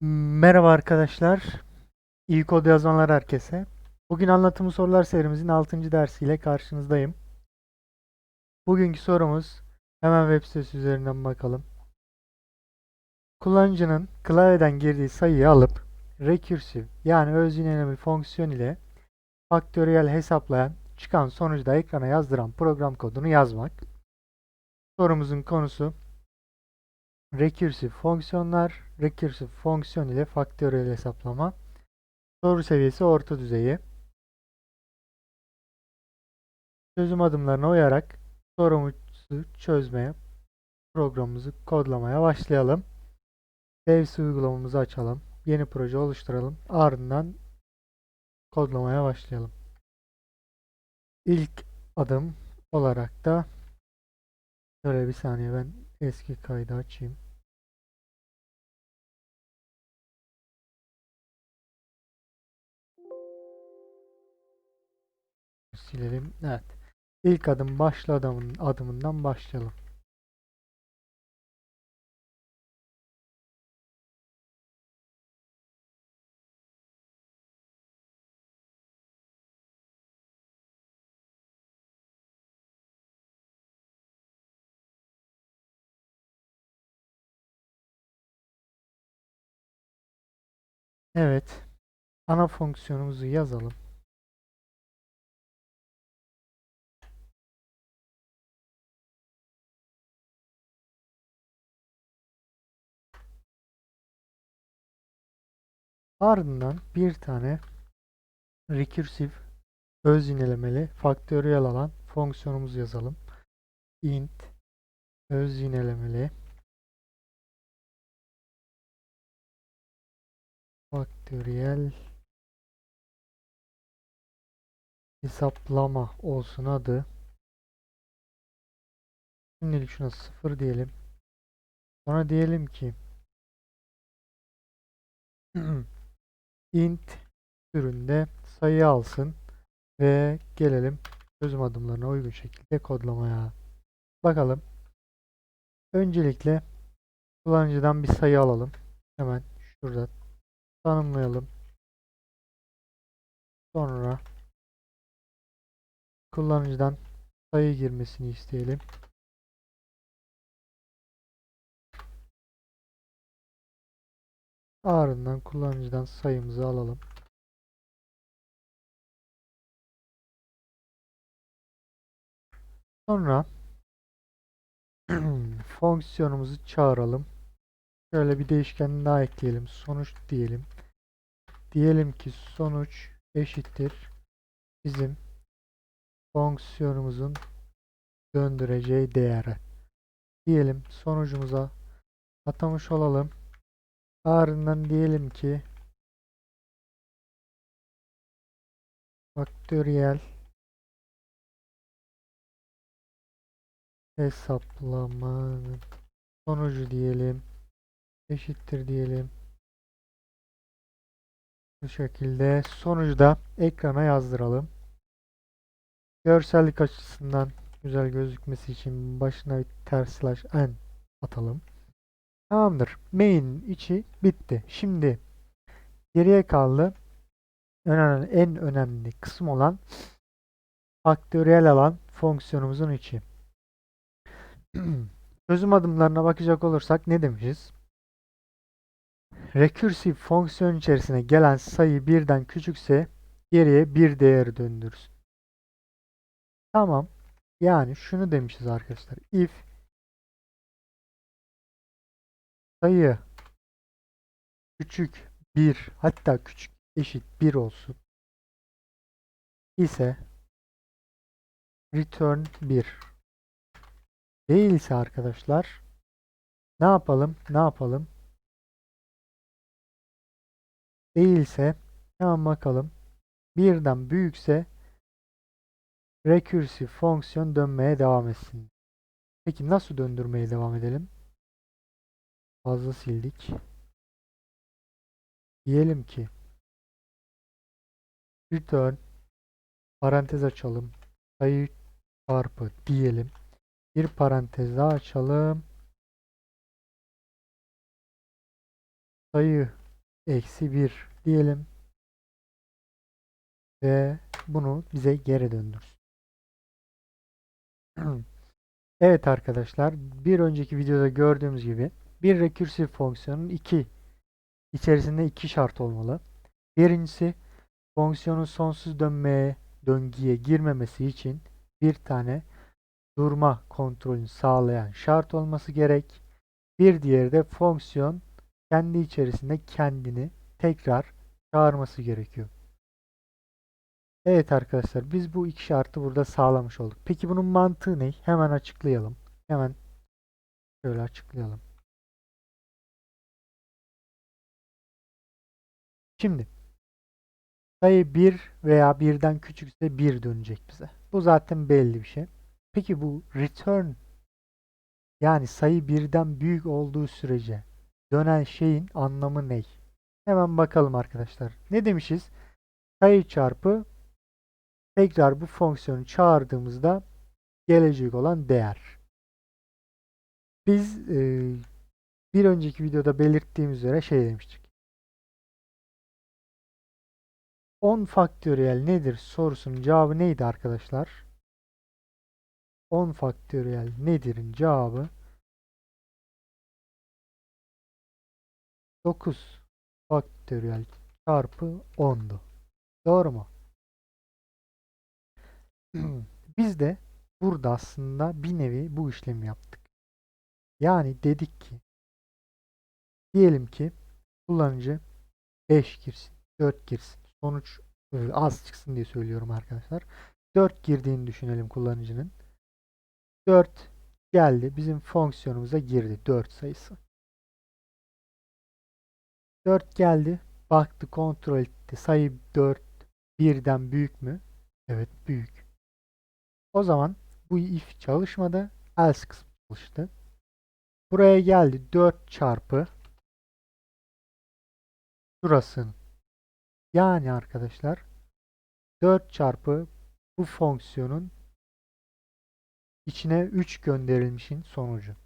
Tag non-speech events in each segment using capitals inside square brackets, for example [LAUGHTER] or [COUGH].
Merhaba arkadaşlar. İyi kod yazanlar herkese. Bugün anlatımı sorular serimizin 6. dersiyle karşınızdayım. Bugünkü sorumuz hemen web sitesi üzerinden bakalım. Kullanıcının klavyeden girdiği sayıyı alıp recursive yani öz yineleme fonksiyon ile faktöriyel hesaplayan çıkan sonucu da ekrana yazdıran program kodunu yazmak. Sorumuzun konusu Recursive fonksiyonlar, recursive fonksiyon ile faktöriyel hesaplama. Soru seviyesi orta düzeyi. Çözüm adımlarına uyarak sorumuzu çözmeye, programımızı kodlamaya başlayalım. Devs uygulamamızı açalım. Yeni proje oluşturalım. Ardından kodlamaya başlayalım. İlk adım olarak da şöyle bir saniye ben eski kaydı açayım. Silelim. Evet. İlk adım başla adamın adımından başlayalım. Evet. Ana fonksiyonumuzu yazalım. Ardından bir tane recursive öz yinelemeli faktöriyel alan fonksiyonumuzu yazalım. int öz yinelemeli faktöriyel hesaplama olsun adı. Şimdilik şuna 0 diyelim. Sonra diyelim ki [CLEARS THROAT] int türünde sayı alsın ve gelelim çözüm adımlarına uygun şekilde kodlamaya. Bakalım. Öncelikle kullanıcıdan bir sayı alalım. Hemen şurada tanımlayalım. Sonra kullanıcıdan sayı girmesini isteyelim. Ardından kullanıcıdan sayımızı alalım. Sonra [CLEARS THROAT] fonksiyonumuzu çağıralım. Şöyle bir değişken daha ekleyelim. Sonuç diyelim. Diyelim ki sonuç eşittir bizim fonksiyonumuzun döndüreceği değeri. Diyelim sonucumuza atamış olalım. Ardından diyelim ki faktöriyel hesaplamanın sonucu diyelim eşittir diyelim. Bu şekilde sonucu da ekrana yazdıralım. Görsellik açısından güzel gözükmesi için başına bir ters slash n atalım. Tamamdır. Main içi bitti. Şimdi geriye kaldı. Önemli, en önemli kısım olan faktöriyel alan fonksiyonumuzun içi. [CLEARS THROAT] Çözüm adımlarına bakacak olursak ne demişiz? Recursive fonksiyon içerisine gelen sayı birden küçükse geriye bir değer döndürsün. Tamam. Yani şunu demişiz arkadaşlar. If sayı küçük 1 hatta küçük eşit 1 olsun ise return 1 değilse arkadaşlar ne yapalım? Ne yapalım? Değilse hemen bakalım. Birden büyükse recursive fonksiyon dönmeye devam etsin. Peki nasıl döndürmeye devam edelim? Fazla sildik. Diyelim ki return parantez açalım. Sayı çarpı diyelim. Bir parantez daha açalım. Sayı eksi 1 diyelim. Ve bunu bize geri döndürsün. [CLEARS THROAT] Evet arkadaşlar, bir önceki videoda gördüğümüz gibi bir recursive fonksiyonun iki içerisinde iki şart olmalı. Birincisi fonksiyonun sonsuz dönmeye, döngüye girmemesi için bir tane durma kontrolünü sağlayan şart olması gerek. Bir diğeri de fonksiyon kendi içerisinde kendini tekrar çağırması gerekiyor. Evet arkadaşlar biz bu iki şartı burada sağlamış olduk. Peki bunun mantığı ne? Hemen açıklayalım. Hemen şöyle açıklayalım. Şimdi sayı 1 veya birden küçükse 1 dönecek bize. Bu zaten belli bir şey. Peki bu return yani sayı birden büyük olduğu sürece dönen şeyin anlamı ne? Hemen bakalım arkadaşlar. Ne demişiz? Sayı çarpı tekrar bu fonksiyonu çağırdığımızda gelecek olan değer. Biz e, bir önceki videoda belirttiğimiz üzere şey demiştik. 10 faktöriyel nedir sorusunun cevabı neydi arkadaşlar? 10 faktöriyel nedir'in cevabı 9 faktöriyel çarpı 10'du. Doğru mu? [CLEARS THROAT] Biz de burada aslında bir nevi bu işlemi yaptık. Yani dedik ki diyelim ki kullanıcı 5 girsin, 4 girsin. Sonuç e, az çıksın diye söylüyorum arkadaşlar. 4 girdiğini düşünelim kullanıcının. 4 geldi. Bizim fonksiyonumuza girdi. 4 sayısı. 4 geldi. Baktı kontrol etti. Sayı 4 birden büyük mü? Evet büyük. O zaman bu if çalışmadı. Else kısmı çalıştı. Buraya geldi. 4 çarpı şurasın. Yani arkadaşlar 4 çarpı bu fonksiyonun içine 3 gönderilmişin sonucu.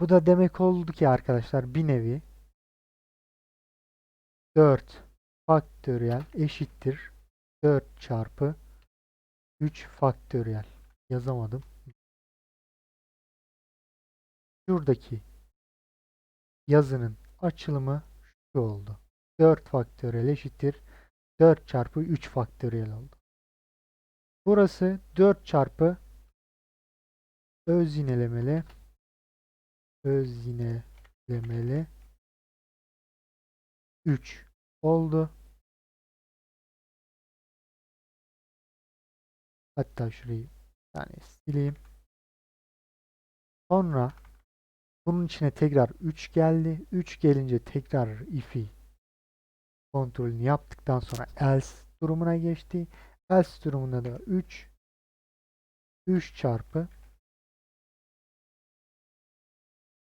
Bu da demek oldu ki arkadaşlar bir nevi 4 faktöriyel eşittir 4 çarpı 3 faktöriyel yazamadım. Şuradaki yazının açılımı şu oldu. 4 faktöriyel eşittir 4 çarpı 3 faktöriyel oldu. Burası 4 çarpı öz yinelemeli öz yinelemeli 3 oldu. Hatta şurayı yani sileyim. Sonra bunun içine tekrar 3 geldi. 3 gelince tekrar if'i kontrolünü yaptıktan sonra else durumuna geçti. Else durumunda da 3 3 çarpı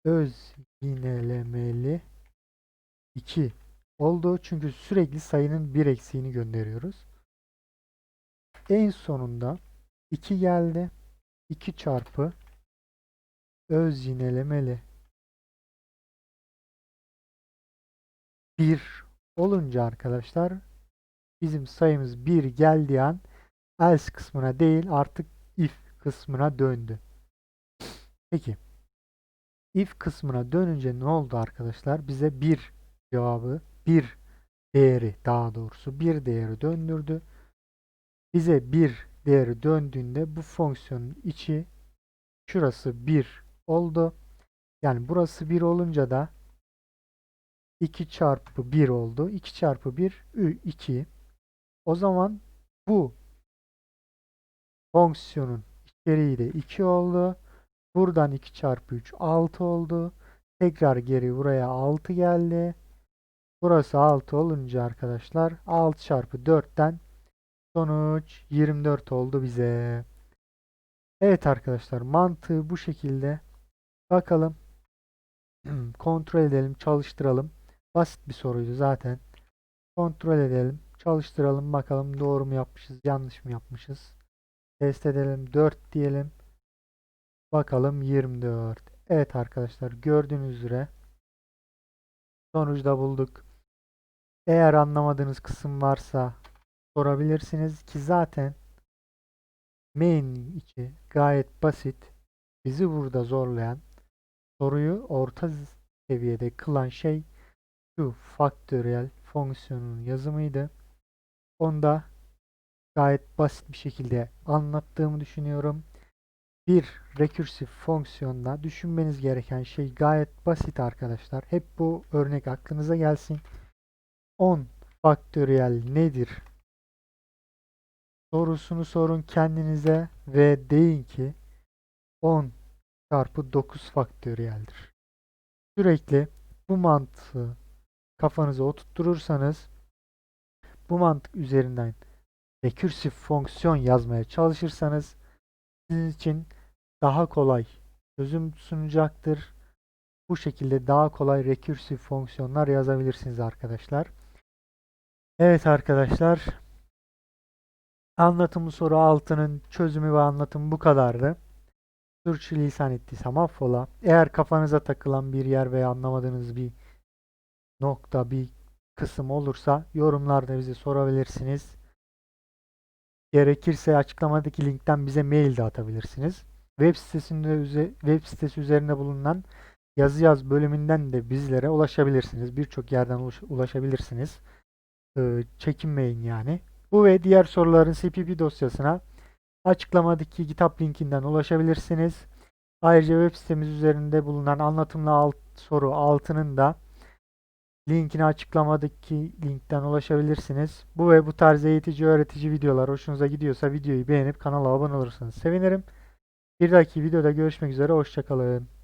öz yinelemeli 2 oldu. Çünkü sürekli sayının bir eksiğini gönderiyoruz. En sonunda 2 geldi. 2 çarpı öz yinelemeli 1 olunca arkadaşlar bizim sayımız 1 geldiği an else kısmına değil artık if kısmına döndü. Peki if kısmına dönünce ne oldu arkadaşlar? Bize bir cevabı, bir değeri daha doğrusu bir değeri döndürdü. Bize bir değeri döndüğünde bu fonksiyonun içi şurası 1 oldu. Yani burası 1 olunca da 2 çarpı 1 oldu. 2 çarpı 1 2. O zaman bu fonksiyonun içeriği de 2 oldu. Buradan 2 çarpı 3 6 oldu. Tekrar geri buraya 6 geldi. Burası 6 olunca arkadaşlar 6 çarpı 4'ten sonuç 24 oldu bize. Evet arkadaşlar mantığı bu şekilde. Bakalım. [CLEARS THROAT] Kontrol edelim, çalıştıralım. Basit bir soruydu zaten. Kontrol edelim, çalıştıralım bakalım doğru mu yapmışız, yanlış mı yapmışız. Test edelim 4 diyelim. Bakalım 24. Evet arkadaşlar gördüğünüz üzere sonucu da bulduk. Eğer anlamadığınız kısım varsa sorabilirsiniz ki zaten main içi gayet basit. Bizi burada zorlayan soruyu orta seviyede kılan şey şu faktöriyel fonksiyonun yazımıydı. Onda gayet basit bir şekilde anlattığımı düşünüyorum. Bir rekürsif fonksiyonda düşünmeniz gereken şey gayet basit arkadaşlar. Hep bu örnek aklınıza gelsin. 10 faktöriyel nedir? Sorusunu sorun kendinize ve deyin ki 10 çarpı 9 faktöriyeldir. Sürekli bu mantığı kafanıza oturturursanız bu mantık üzerinden rekürsif fonksiyon yazmaya çalışırsanız sizin için daha kolay çözüm sunacaktır. Bu şekilde daha kolay rekürsif fonksiyonlar yazabilirsiniz arkadaşlar. Evet arkadaşlar. Anlatımı soru 6'nın çözümü ve anlatımı bu kadardı. Sürçülisan ettiysem affola. Eğer kafanıza takılan bir yer veya anlamadığınız bir nokta, bir kısım olursa yorumlarda bize sorabilirsiniz. Gerekirse açıklamadaki linkten bize mail de atabilirsiniz. Web sitesinde web sitesi üzerinde bulunan yazı yaz bölümünden de bizlere ulaşabilirsiniz. Birçok yerden ulaş- ulaşabilirsiniz. Ee, çekinmeyin yani. Bu ve diğer soruların CPP dosyasına açıklamadaki kitap linkinden ulaşabilirsiniz. Ayrıca web sitemiz üzerinde bulunan anlatımlı alt, soru 6'nın da linkini açıklamadaki linkten ulaşabilirsiniz. Bu ve bu tarz eğitici öğretici videolar hoşunuza gidiyorsa videoyu beğenip kanala abone olursanız sevinirim. Bir dahaki videoda görüşmek üzere. Hoşçakalın.